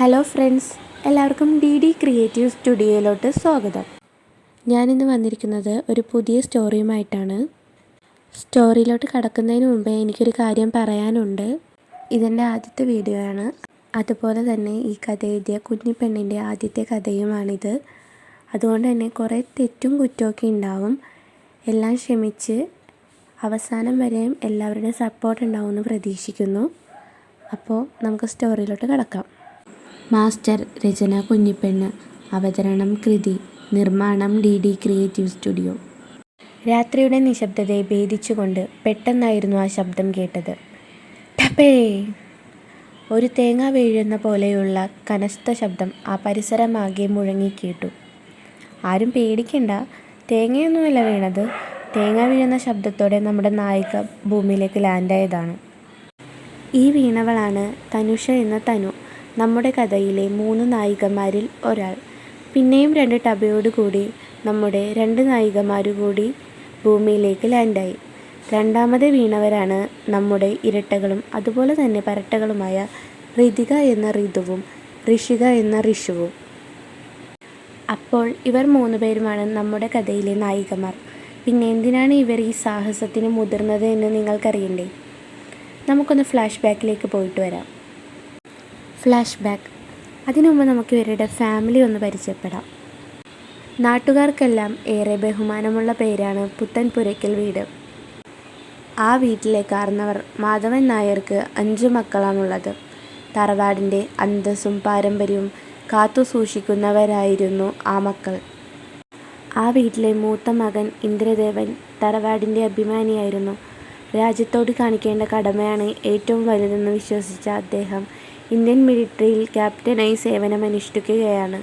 Hello friends എല്ലാവർക്കും D D creative സ്റ്റുഡിയോയിലോട്ട് സ്വാഗതം. ഞാനിന്ന് വന്നിരിക്കുന്നത് ഒരു പുതിയ സ്റ്റോറിയുമായിട്ടാണ്. സ്റ്റോറിയിലോട്ട് കടക്കുന്നതിന് മുമ്പേ എനിക്കൊരു കാര്യം പറയാനുണ്ട്. ഇതെന്റെ ആദ്യത്തെ വീഡിയോ ആണ് അതുപോലെ തന്നെ ഈ കഥ എഴുതിയ കുഞ്ഞിപ്പെണ്ണിന്റെ ആദ്യത്തെ കഥയുമാണിത്. അതുകൊണ്ട് തന്നെ കുറേ തെറ്റും കുറ്റമൊക്കെ ഉണ്ടാവും. എല്ലാം ക്ഷമിച്ച് അവസാനം വരെയും എല്ലാവരുടെയും സപ്പോർട്ട് ഉണ്ടാവുമെന്ന് പ്രതീക്ഷിക്കുന്നു. അപ്പോൾ നമുക്ക് സ്റ്റോറിയിലോട്ട് കിടക്കാം. മാസ്റ്റർ രചന കുഞ്ഞിപ്പെണ്ണ്. അവതരണം കൃതി. നിർമ്മാണം ഡി ഡി ക്രിയേറ്റീവ് സ്റ്റുഡിയോ. രാത്രിയുടെ നിശബ്ദതയെ ഭേദിച്ചുകൊണ്ട് പെട്ടെന്നായിരുന്നു ആ ശബ്ദം കേട്ടത്. ടപ്പേ! ഒരു തേങ്ങ വീഴുന്ന പോലെയുള്ള കനസ്ത ശബ്ദം ആ പരിസരമാകെ മുഴങ്ങി കേട്ടു. ആരും പേടിക്കണ്ട. തേങ്ങയൊന്നുമല്ല വീണത്. തേങ്ങ വീഴുന്ന ശബ്ദത്തോടെ നമ്മുടെ നായിക ഭൂമിയിലേക്ക് ലാൻഡായതാണ്. ഈ വീണവളാണ് തനുഷ എന്ന തനു. നമ്മുടെ കഥയിലെ മൂന്ന് നായികമാരിൽ ഒരാൾ. പിന്നെയും രണ്ട് ടബയോടുകൂടി നമ്മുടെ രണ്ട് നായികമാരുകൂടി ഭൂമിയിലേക്ക് ലാൻഡായി. രണ്ടാമത് വീണവരാണ് നമ്മുടെ ഇരട്ടകളും അതുപോലെ തന്നെ പരട്ടകളുമായ ഋതിക എന്ന ഋതുവും ഋഷിക എന്ന ഋഷുവും. അപ്പോൾ ഇവർ മൂന്ന് പേരുമാണ് നമ്മുടെ കഥയിലെ നായികമാർ. പിന്നെ എന്തിനാണ് ഇവർ ഈ സാഹസത്തിന് മുതിർന്നത് എന്ന് നിങ്ങൾക്കറിയണ്ടേ? നമുക്കൊന്ന് ഫ്ലാഷ് ബാക്കിലേക്ക് പോയിട്ട് വരാം. ഫ്ലാഷ് ബാക്ക് അതിനു മുമ്പ് നമുക്ക് ഇവരുടെ ഫാമിലി ഒന്ന് പരിചയപ്പെടാം. നാട്ടുകാർക്കെല്ലാം ഏറെ ബഹുമാനമുള്ള പേരാണ് പുത്തൻപുരയ്ക്കൽ വീട്. ആ വീട്ടിലെ കാർന്നവർ മാധവൻ നായർക്ക് അഞ്ചു മക്കളാണുള്ളത്. തറവാടിന്റെ അന്തസ്സും പാരമ്പര്യവും കാത്തു സൂക്ഷിക്കുന്നവരായിരുന്നു ആ മക്കൾ. ആ വീട്ടിലെ മൂത്ത മകൻ ഇന്ദ്രദേവൻ തറവാടിന്റെ അഭിമാനിയായിരുന്നു. രാജ്യത്തോട് കാണിക്കേണ്ട കടമയാണ് ഏറ്റവും വലുതെന്ന് വിശ്വസിച്ച അദ്ദേഹം ഇന്ത്യൻ മിലിറ്ററിയിൽ ക്യാപ്റ്റനായി സേവനമനുഷ്ഠിക്കുകയാണ്.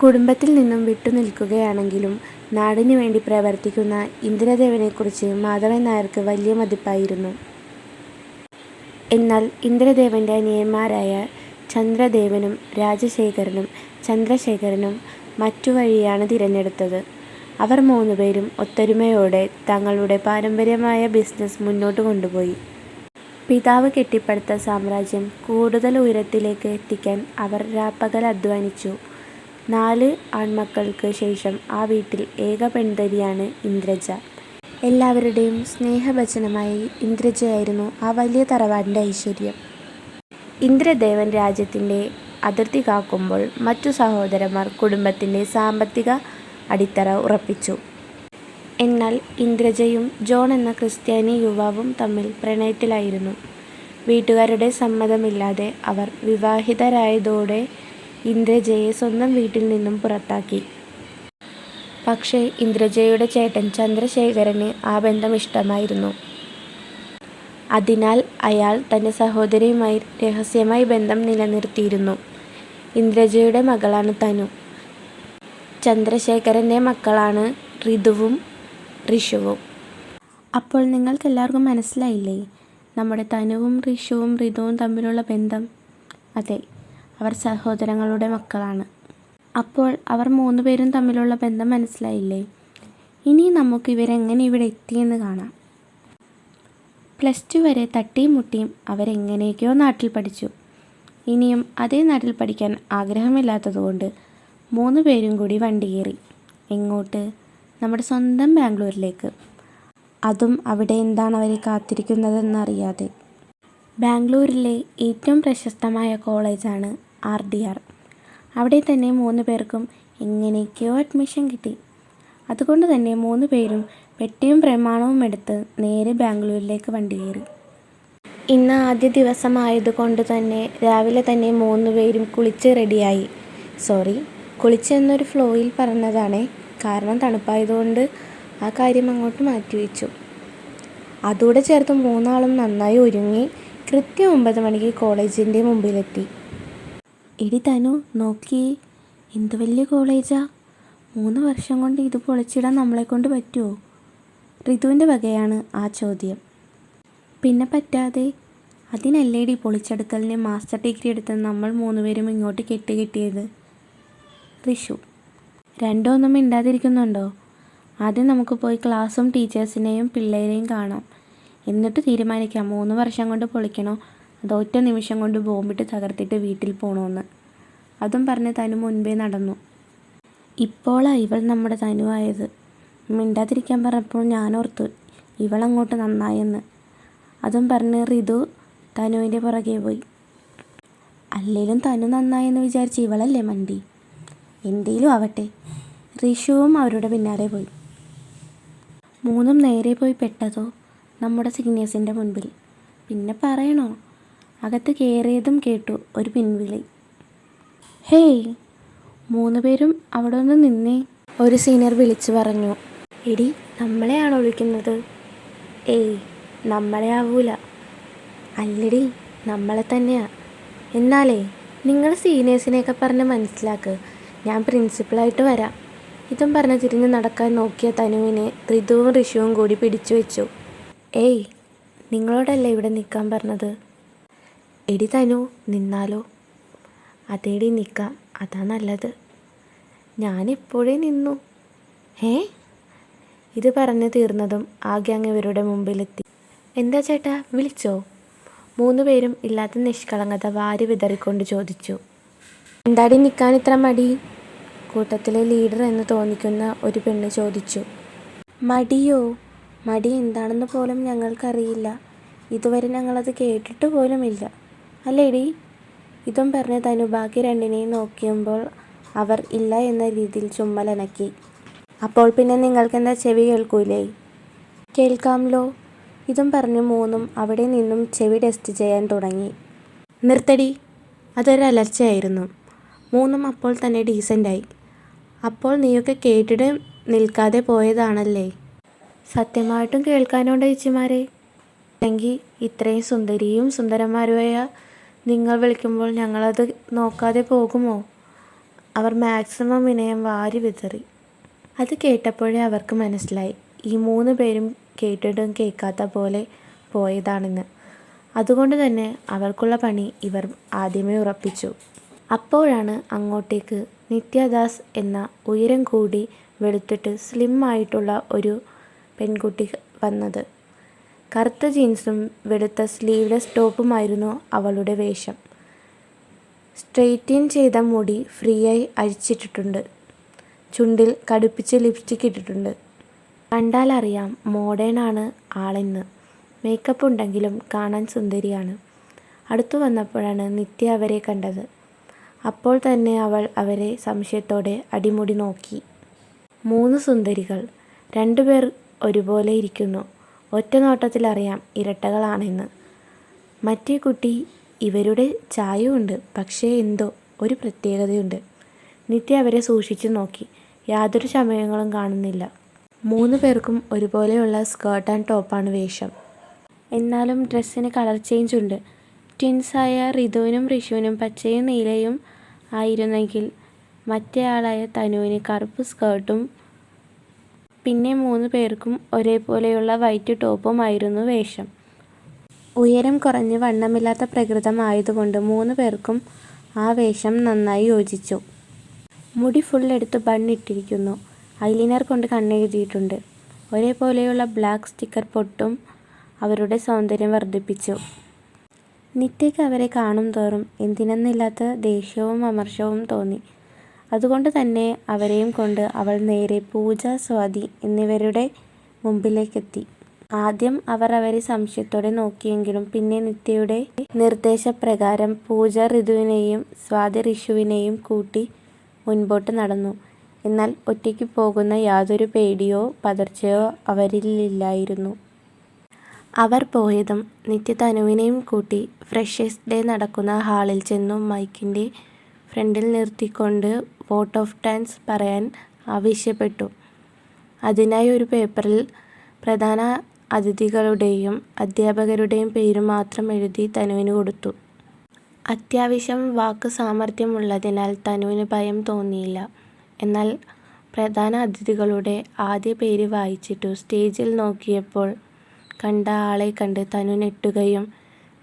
കുടുംബത്തിൽ നിന്നും വിട്ടുനിൽക്കുകയാണെങ്കിലും നാടിനു വേണ്ടി പ്രവർത്തിക്കുന്ന ഇന്ദ്രദേവനെക്കുറിച്ച് മാധവൻ നായർക്ക് വലിയ മതിപ്പായിരുന്നു. എന്നാൽ ഇന്ദ്രദേവന്റെ അനിയന്മാരായ ചന്ദ്രദേവനും രാജശേഖരനും ചന്ദ്രശേഖരനും മറ്റു വഴിയാണ് തിരഞ്ഞെടുത്തത്. അവർ മൂന്നുപേരും ഒത്തൊരുമയോടെ തങ്ങളുടെ പാരമ്പര്യമായ ബിസിനസ് മുന്നോട്ട് കൊണ്ടുപോയി. പിതാവ് കെട്ടിപ്പടുത്ത സാമ്രാജ്യം കൂടുതൽ ഉയരത്തിലേക്ക് എത്തിക്കാൻ അവർ രാപ്പകൽ അധ്വാനിച്ചു. നാല് ആൺമക്കൾക്ക് ശേഷം ആ വീട്ടിൽ ഏക പെൺതരിയാണ് ഇന്ദ്രജ. എല്ലാവരുടെയും സ്നേഹവചനമായി ഇന്ദ്രജയായിരുന്നു ആ വലിയ തറവാടിന്റെ ഐശ്വര്യം. ഇന്ദ്രദേവൻ രാജ്യത്തിന്റെ അതിർത്തി കാക്കുമ്പോൾ മറ്റു സഹോദരന്മാർ കുടുംബത്തിന്റെ സാമ്പത്തിക അടിത്തറ ഉറപ്പിച്ചു. എന്നാൽ ഇന്ദ്രജയും ജോൺ എന്ന ക്രിസ്ത്യാനി യുവാവും തമ്മിൽ പ്രണയത്തിലായിരുന്നു. വീട്ടുകാരുടെ സമ്മതമില്ലാതെ അവർ വിവാഹിതരായതോടെ ഇന്ദ്രജയെ സ്വന്തം വീട്ടിൽ നിന്നും പുറത്താക്കി. പക്ഷേ ഇന്ദ്രജയുടെ ചേട്ടൻ ചന്ദ്രശേഖരന് ആ ബന്ധം ഇഷ്ടമായിരുന്നു. അതിനാൽ അയാൾ തന്റെ സഹോദരിയുമായി രഹസ്യമായി ബന്ധം നിലനിർത്തിയിരുന്നു. ഇന്ദ്രജയുടെ മകളാണ് തനു. ചന്ദ്രശേഖരന്റെ മക്കളാണ് ഋതുവും ഋഷുവും. അപ്പോൾ നിങ്ങൾക്കെല്ലാവർക്കും മനസ്സിലായില്ലേ? നമ്മുടെ തനുവും ഋഷുവും ഋതുവും തമ്മിലുള്ള ബന്ധം? അതെ അവർ സഹോദരങ്ങളുടെ മക്കളാണ്. അപ്പോൾ അവർ മൂന്ന് പേരും തമ്മിലുള്ള ബന്ധം മനസ്സിലായില്ലേ? ഇനി നമുക്ക് ഇവരെങ്ങനെ ഇവിടെ എത്തിയെന്ന് കാണാം. പ്ലസ് ടു വരെ തട്ടിയും മുട്ടിയും അവരെങ്ങനെയൊക്കെയോ നാട്ടിൽ പഠിച്ചു. ഇനിയും അതേ നാട്ടിൽ പഠിക്കാൻ ആഗ്രഹമില്ലാത്തതുകൊണ്ട് മൂന്ന് പേരും കൂടി വണ്ടി കയറി. എങ്ങോട്ട്? നമ്മുടെ സ്വന്തം ബാംഗ്ലൂരിലേക്ക്. അതും അവിടെ എന്താണ് അവരെ കാത്തിരിക്കുന്നതെന്നറിയാതെ. ബാംഗ്ലൂരിലെ ഏറ്റവും പ്രശസ്തമായ കോളേജാണ് ആർ ഡി ആർ. അവിടെ തന്നെ മൂന്ന് പേർക്കും എങ്ങനെയൊക്കെയോ അഡ്മിഷൻ കിട്ടി. അതുകൊണ്ട് തന്നെ മൂന്ന് പേരും പെട്ടിയും പ്രമാണവും എടുത്ത് നേരെ ബാംഗ്ലൂരിലേക്ക് വണ്ടി കയറി. ഇന്ന് ആദ്യ ദിവസമായതുകൊണ്ട് തന്നെ രാവിലെ തന്നെ മൂന്ന് പേരും കുളിച്ച് റെഡിയായി സോറി കുളിച്ച് എന്നൊരു ഫ്ലോയിൽ പറഞ്ഞതാണേ കാരണം തണുപ്പായതുകൊണ്ട് ആ കാര്യം അങ്ങോട്ട് മാറ്റിവെച്ചു അതുകൂടെ ചേർത്ത് മൂന്നാളും നന്നായി ഒരുങ്ങി കൃത്യം ഒമ്പത് മണിക്ക് കോളേജിന്റെ മുമ്പിലെത്തി. എടി തനു നോക്കി. എന്ത് വലിയ കോളേജാ? മൂന്ന് വർഷം കൊണ്ട് ഇത് പൊളിച്ചിടാൻ നമ്മളെ കൊണ്ട് പറ്റുമോ ഋതുവിന്റെ വകയാണ് ആ ചോദ്യം. പിന്നെ പറ്റാതെ. അതിനല്ലേ ഡി പൊളിച്ചെടുക്കലിന് മാസ്റ്റർ ഡിഗ്രി എടുത്ത് നമ്മൾ മൂന്നുപേരും ഇങ്ങോട്ട് കെട്ടി കിട്ടിയത്? ഋഷു രണ്ടോ ഒന്നും മിണ്ടാതിരിക്കുന്നുണ്ടോ? ആദ്യം നമുക്ക് പോയി ക്ലാസ്സും ടീച്ചേഴ്സിനെയും പിള്ളേരെയും കാണാം. എന്നിട്ട് തീരുമാനിക്കാം. മൂന്ന് വർഷം കൊണ്ട് പൊളിക്കണോ? അതോ ഒറ്റ നിമിഷം കൊണ്ട് ബോംബിട്ട് തകർത്തിട്ട് വീട്ടിൽ പോകണമെന്ന് അതും പറഞ്ഞ് തനു മുൻപേ നടന്നു. ഇപ്പോളാണ് ഇവൾ നമ്മുടെ തനുവായത്. മിണ്ടാതിരിക്കാൻ പറഞ്ഞപ്പോൾ ഞാനോർത്തു ഇവളങ്ങോട്ട് നന്നായെന്ന്. അതും പറഞ്ഞ് റിതു തനുവിന്റെ പുറകെ പോയി. അല്ലേലും തനു നന്നായെന്ന് വിചാരിച്ച് ഇവളല്ലേ മണ്ടി? എന്തേലും ആവട്ടെ. ഋഷുവും അവരുടെ പിന്നാലെ പോയി. മൂന്നും നേരെ പോയി പെട്ടതോ നമ്മുടെ സീനിയേഴ്സിന്റെ മുൻപിൽ. പിന്നെ പറയണോ? അകത്ത് കയറിയതും കേട്ടു ഒരു പിൻവിളി. ഹേയ് മൂന്ന് പേരും അവിടെ ഒന്ന് നിന്നേ. ഒരു സീനിയർ വിളിച്ചു പറഞ്ഞു. എടി നമ്മളെയാണോ വിളിക്കുന്നത്? ഏയ് നമ്മളെ ആവൂല. അല്ലടി നമ്മളെ തന്നെയാ. എന്നാലേ നിങ്ങൾ സീനിയേഴ്സിനെയൊക്കെ പറഞ്ഞ് മനസ്സിലാക്ക്. ഞാൻ പ്രിൻസിപ്പളായിട്ട് വരാം. ഇതും പറഞ്ഞ് തിരിഞ്ഞ് നടക്കാൻ നോക്കിയ തനുവിനെ ഋതുവും ഋഷുവും കൂടി പിടിച്ചു വെച്ചു. ഏയ് നിങ്ങളോടല്ലേ ഇവിടെ നിൽക്കാൻ പറഞ്ഞത്? എടി തനു നിന്നാലോ? അതേടി നിൽക്കാം അതാ നല്ലത്. ഞാനിപ്പോഴേ നിന്നു. ഏ ഇത് പറഞ്ഞു തീർന്നതും ആകെ അങ്ങ് ഇവരുടെ മുമ്പിലെത്തി. എന്താ ചേട്ടാ വിളിച്ചോ? മൂന്ന് പേരും ഇല്ലാത്ത നിഷ്കളങ്കത വാരി വിതറിക്കൊണ്ട് ചോദിച്ചു. എന്താടി നിൽക്കാൻ ഇത്ര മടി? കൂട്ടത്തിലെ ലീഡർ എന്ന് തോന്നിക്കുന്ന ഒരു പെണ്ണ് ചോദിച്ചു. മടിയോ? മടി എന്താണെന്ന് പോലും ഞങ്ങൾക്കറിയില്ല. ഇതുവരെ ഞങ്ങളത് കേട്ടിട്ട് പോലുമില്ല. അല്ലേടി? ഇതും പറഞ്ഞ് തനു ബാക്കി രണ്ടിനെയും നോക്കിയുമ്പോൾ അവർ ഇല്ല എന്ന രീതിയിൽ ചുമ്മലനക്കി അപ്പോൾ പിന്നെ നിങ്ങൾക്കെന്താ ചെവി കേൾക്കൂലേ? കേൾക്കാമല്ലോ ഇതും പറഞ്ഞു മൂന്നും അവിടെ നിന്നും ചെവി ടെസ്റ്റ് ചെയ്യാൻ തുടങ്ങി. നിർത്തടി. അതൊരു അലർച്ചയായിരുന്നു. മൂന്നും അപ്പോൾ തന്നെ ഡീസന്റായി അപ്പോൾ നീയൊക്കെ കേട്ടിട്ട് നിൽക്കാതെ പോയതാണല്ലേ? സത്യമായിട്ടും കേൾക്കാനുണ്ട് ചേച്ചിമാരെ. അല്ലെങ്കിൽ ഇത്രയും സുന്ദരിയും സുന്ദരന്മാരുമായ നിങ്ങൾ വിളിക്കുമ്പോൾ ഞങ്ങളത് നോക്കാതെ പോകുമോ? അവർ മാക്സിമം വിനയം വാരി വിതറി. അത് കേട്ടപ്പോഴേ അവർക്ക് മനസ്സിലായി. ഈ മൂന്ന് പേരും കേട്ടിട്ടും കേൾക്കാത്ത പോലെ പോയതാണെന്ന്. അതുകൊണ്ട് തന്നെ അവർക്കുള്ള പണി ഇവർ ആദ്യമേ ഉറപ്പിച്ചു. അപ്പോഴാണ് അങ്ങോട്ടേക്ക് നിത്യദാസ് എന്ന ഉയരം കൂടി വെളുത്തിട്ട് സ്ലിം ആയിട്ടുള്ള ഒരു പെൺകുട്ടി വന്നത്. കറുത്ത ജീൻസും വെളുത്ത സ്ലീവ്ലെസ് ടോപ്പുമായിരുന്നു അവളുടെ വേഷം. സ്ട്രെയിറ്റിൻ ചെയ്ത മുടി ഫ്രീ ആയി അഴിച്ചിട്ടിട്ടുണ്ട്. ചുണ്ടിൽ കടുപ്പിച്ച് ലിപ്സ്റ്റിക് ഇട്ടിട്ടുണ്ട്. കണ്ടാൽ അറിയാം മോഡേൺ ആണ് ആളെന്ന്. മേക്കപ്പ് ഉണ്ടെങ്കിലും കാണാൻ സുന്ദരിയാണ്. അടുത്തു വന്നപ്പോഴാണ് നിത്യ അവരെ കണ്ടത്. അപ്പോൾ തന്നെ അവൾ അവരെ സംശയത്തോടെ അടിമുടി നോക്കി. മൂന്ന് സുന്ദരികൾ രണ്ടുപേർ ഒരുപോലെ ഇരിക്കുന്നു. ഒറ്റ നോട്ടത്തിലറിയാം ഇരട്ടകളാണെന്ന്. മറ്റേ കുട്ടി ഇവരുടെ ചായയുണ്ട് പക്ഷേ എന്തോ ഒരു പ്രത്യേകതയുണ്ട്. നിത്യ അവരെ സൂക്ഷിച്ചു നോക്കി. യാതൊരു ചമയങ്ങളും കാണുന്നില്ല. മൂന്ന് പേർക്കും ഒരുപോലെയുള്ള സ്കേർട്ട് ആൻഡ് ടോപ്പാണ് വേഷം. എന്നാലും ഡ്രസ്സിന് കളർ ചേഞ്ച് ഉണ്ട്. ട്വിൻസായ റിതുവിനും റിഷുവിനും പച്ചയും നീലയും ആയിരുന്നെങ്കിൽ മറ്റേയാളായ തനുവിന് കറുപ്പ് സ്കേർട്ടും പിന്നെ മൂന്ന് പേർക്കും ഒരേപോലെയുള്ള വൈറ്റ് ടോപ്പുമായിരുന്നു വേഷം. ഉയരം കുറഞ്ഞ് വണ്ണമില്ലാത്ത പ്രകൃതം ആയതുകൊണ്ട് മൂന്ന് പേർക്കും ആ വേഷം നന്നായി യോജിച്ചു. മുടി ഫുൾ എടുത്ത് ബണ്ണിട്ടിരിക്കുന്നു ഐലിനർ കൊണ്ട് കണ്ണെഴുതിയിട്ടുണ്ട്. ഒരേപോലെയുള്ള ബ്ലാക്ക് സ്റ്റിക്കർ പൊട്ടും അവരുടെ സൗന്ദര്യം വർദ്ധിപ്പിച്ചു. നിത്യയ്ക്ക് അവരെ കാണും തോറും എന്തിനെന്നില്ലാത്ത ദേഷ്യവും അമർഷവും തോന്നി. അതുകൊണ്ട് തന്നെ അവരെയും കൊണ്ട് അവൾ നേരെ പൂജ സ്വാതി എന്നിവരുടെ മുമ്പിലേക്കെത്തി. ആദ്യം അവർ അവരെ സംശയത്തോടെ നോക്കിയെങ്കിലും പിന്നെ നിത്യയുടെ നിർദ്ദേശപ്രകാരം പൂജ ഋതുവിനെയും സ്വാതി ഋഷുവിനെയും കൂട്ടി മുൻപോട്ട് നടന്നു. എന്നാൽ ഒറ്റയ്ക്ക് പോകുന്ന യാതൊരു പേടിയോ പതർച്ചയോ അവരിലില്ലായിരുന്നു അവർ പോയതും നിത്യ തനുവിനെയും കൂട്ടി ഫ്രഷേഴ്സ് ഡേ നടക്കുന്ന ഹാളിൽ ചെന്നു മൈക്കിന്റെ ഫ്രണ്ടിൽ നിർത്തിക്കൊണ്ട് വോട്ട് ഓഫ് ടാൻസ് പറയാൻ ആവശ്യപ്പെട്ടു. അതിനായി ഒരു പേപ്പറിൽ പ്രധാന അതിഥികളുടെയും അധ്യാപകരുടെയും പേര് മാത്രം എഴുതി തനുവിന് കൊടുത്തു. അത്യാവശ്യം വാക്ക് സാമർഥ്യമുള്ളതിനാൽ തനുവിന് ഭയം തോന്നിയില്ല. എന്നാൽ പ്രധാന അതിഥികളുടെ ആദ്യ പേര് വായിച്ചിട്ടു സ്റ്റേജിൽ നോക്കിയപ്പോൾ കണ്ട ആളെ കണ്ട് തനു ഞെട്ടുകയും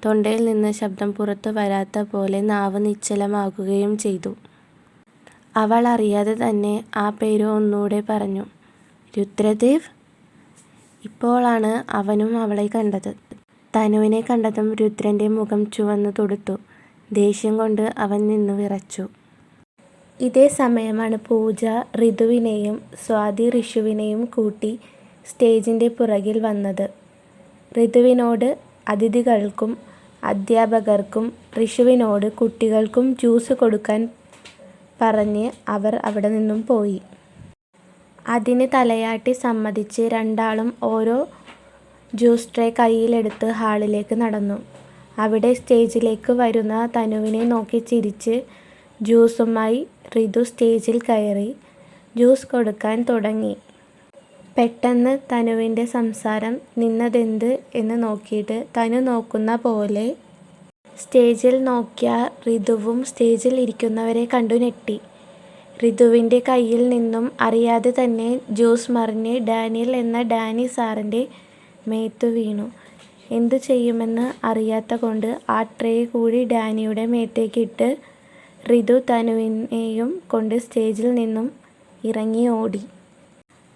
തൊണ്ടയിൽ നിന്ന് ശബ്ദം പുറത്തു വരാത്ത പോലെ നാവ് നിശ്ചലമാകുകയും ചെയ്തു. അവൾ അറിയാതെ തന്നെ ആ പേര് ഒന്നുകൂടെ പറഞ്ഞു. രുദ്രദേവ്? ഇപ്പോഴാണ് അവനും അവളെ കണ്ടത്. തനുവിനെ കണ്ടതും രുദ്രന്റെ മുഖം ചുവന്നു തൊടുത്തു. ദേഷ്യം കൊണ്ട് അവൻ നിന്ന് വിറച്ചു. ഇതേ സമയമാണ് പൂജ ഋതുവിനെയും സ്വാതി ഋഷുവിനെയും കൂട്ടി സ്റ്റേജിന്റെ പുറകിൽ വന്നത്. ഋതുവിനോട് അതിഥികൾക്കും അധ്യാപകർക്കും ഋഷുവിനോട് കുട്ടികൾക്കും ജ്യൂസ് കൊടുക്കാൻ പറഞ്ഞ് അവർ അവിടെ നിന്നും പോയി. അതിന് തലയാട്ടി സമ്മതിച്ച് രണ്ടാളും ഓരോ ജ്യൂസ് ട്രേ കയ്യിലെടുത്ത് ഹാളിലേക്ക് നടന്നു. അവിടെ സ്റ്റേജിലേക്ക് വരുന്ന തനുവിനെ നോക്കി ചിരിച്ച് ജ്യൂസുമായി ഋതു സ്റ്റേജിൽ കയറി ജ്യൂസ് കൊടുക്കാൻ തുടങ്ങി. പെട്ടെന്ന് തനുവിന്റെ സംസാരം നിന്നതെന്ത് എന്ന് നോക്കിയിട്ട് തനു നോക്കുന്ന പോലെ സ്റ്റേജിൽ നോക്കിയ ഋതുവും സ്റ്റേജിൽ ഇരിക്കുന്നവരെ കണ്ടു ഞെട്ടി. ഋതുവിന്റെ കയ്യിൽ നിന്നും അറിയാതെ തന്നെ ജ്യൂസ് മറിഞ്ഞ് ഡാനിയൽ എന്ന ഡാനി സാറിന്റെ മേത്തു വീണു. എന്തു ചെയ്യുമെന്ന് അറിയാത്ത കൊണ്ട് ആ ട്രേ കൂടി ഡാനിയുടെ മേത്തേക്കിട്ട് ഋതു തനുവിനെയും കൊണ്ട് സ്റ്റേജിൽ നിന്നും ഇറങ്ങി ഓടി.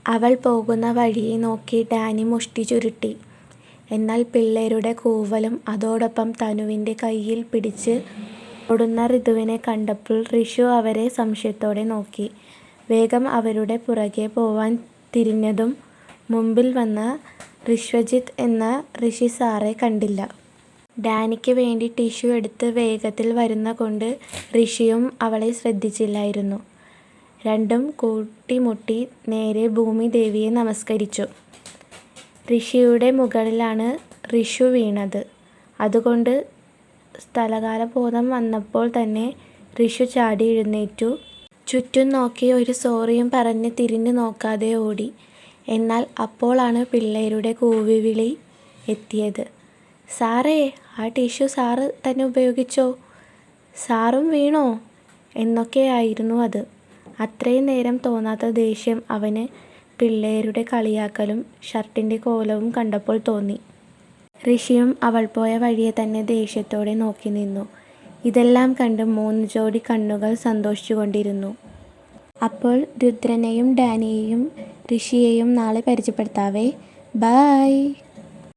അവൾ പോകുന്ന വഴിയെ നോക്കി ഡാനി മുഷ്ടി ചുരുട്ടി. എന്നാൽ പിള്ളേരുടെ കൂവലും അതോടൊപ്പം തനുവിന്റെ കയ്യിൽ പിടിച്ച് ഓടുന്ന ഋതുവിനെ കണ്ടപ്പോൾ ഋഷു അവരെ സംശയത്തോടെ നോക്കി. വേഗം അവരുടെ പുറകെ പോവാൻ തിരിഞ്ഞതും മുമ്പിൽ വന്ന ഋശ്വജിത്ത് എന്ന ഋഷി സാറെ കണ്ടില്ല. ഡാനിക്ക് വേണ്ടി ടിഷ്യൂ എടുത്ത് വേഗത്തിൽ വരുന്ന കൊണ്ട് ഋഷിയും അവളെ ശ്രദ്ധിച്ചില്ലായിരുന്നു. രണ്ടും കൂട്ടിമുട്ടി നേരെ ഭൂമി ദേവിയെ നമസ്കരിച്ചു. ഋഷിയുടെ മുകളിലാണ് ഋഷു വീണത്. അതുകൊണ്ട് സ്ഥലകാലബോധം വന്നപ്പോൾ തന്നെ ഋഷു ചാടി എഴുന്നേറ്റു. ചുറ്റും നോക്കി ഒരു സോറിയും പറഞ്ഞ് തിരിഞ്ഞു നോക്കാതെ ഓടി. എന്നാൽ അപ്പോളാണ് പിള്ളേരുടെ കൂവിവിളി എത്തിയത്. സാറേ ആ ടിഷ്യൂ സാറ് തന്നെ ഉപയോഗിച്ചോ? സാറും വീണോ? എന്നൊക്കെയായിരുന്നു അത്. അത്രയും നേരം തോന്നാത്ത ദേഷ്യം അവന് പിള്ളേരുടെ കളിയാക്കലും ഷർട്ടിന്റെ കോലവും കണ്ടപ്പോൾ തോന്നി. ഋഷിയും അവൾ പോയ വഴിയെ തന്നെ ദേഷ്യത്തോടെ നോക്കി നിന്നു. ഇതെല്ലാം കണ്ട് മൂന്ന് ജോഡി കണ്ണുകൾ സന്തോഷിച്ചുകൊണ്ടിരുന്നു. അപ്പോൾ രുദ്രനെയും ഡാനിയെയും ഋഷിയെയും നാളെ പരിചയപ്പെടുത്താവേ. ബൈ.